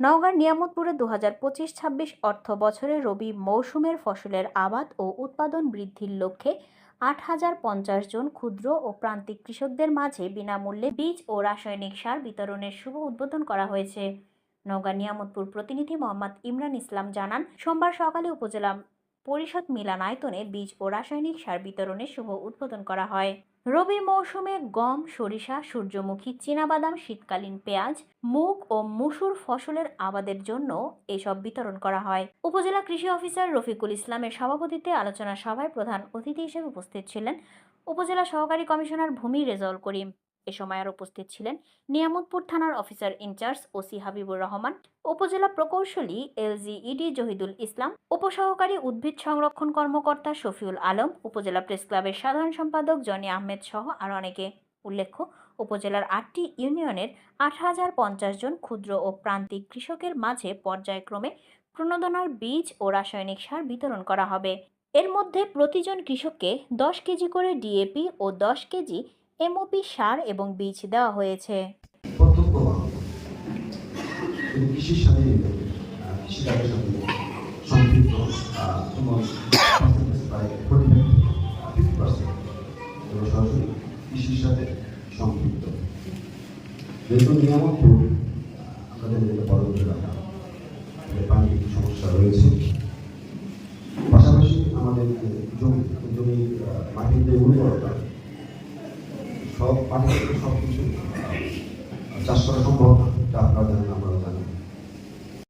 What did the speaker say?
নওগাঁর নিয়ামতপুরে দু হাজার পঁচিশ ছাব্বিশ অর্থ বছরে রবি মৌসুমের ফসলের আবাদ ও উৎপাদন বৃদ্ধির লক্ষ্যে আট হাজার পঞ্চাশ জন ক্ষুদ্র ও প্রান্তিক কৃষকদের মাঝে বিনামূল্যে বীজ ও রাসায়নিক সার বিতরণের শুভ উদ্বোধন করা হয়েছে। নওগাঁ নিয়ামতপুর প্রতিনিধি মোহাম্মদ ইমরান ইসলাম জানান, সোমবার সকালে উপজেলা পরিষদ মিলানায়তনে বীজ ও রাসায়নিক সার বিতরণের শুভ উদ্বোধন করা হয়। রবি মৌসুমে গম, সরিষা, সূর্যমুখী, চীনাবাদাম, শীতকালীন পেঁয়াজ, মুগ ও মুসুর ফসলের আবাদের জন্য এসব বিতরণ করা হয়। উপজেলা কৃষি অফিসার রফিকুল ইসলামের সভাপতিত্বে আলোচনা সভায় প্রধান অতিথি হিসেবে উপস্থিত ছিলেন উপজেলা সহকারী কমিশনার ভূমি রেজাউল করিম। এ সময় আর উপস্থিত ছিলেন নিয়ামতপুর থানার officer in charge OC Habibur Rahman, উপজেলা প্রকৌশলী এলজিইডি জহিদুল ইসলাম, উপসহকারী উদ্ভিদ সংরক্ষণ কর্মকর্তা শফিউল আলম, উপজেলা প্রেস ক্লাবের সাধারণ সম্পাদক জনি আহমেদ সহ আর অনেকে উল্লেখ্য। উপজেলার আটটি ইউনিয়নের আট হাজার পঞ্চাশ জন ক্ষুদ্র ও প্রান্তিক কৃষকের মাঝে পর্যায়ক্রমে প্রণোদনার বীজ ও রাসায়নিক সার বিতরণ করা হবে। এর মধ্যে প্রতিজন কৃষককে দশ কেজি করে ডিএপি ও দশ কেজি এমওপি সার এবং বীজ দেওয়া হয়েছে। পাশাপাশি আমাদের জমি জমি মাটির যে উর্বরতা সব থেকে সব কিছু চাষ করা সম্ভব তা আপনারা জানেন আমরা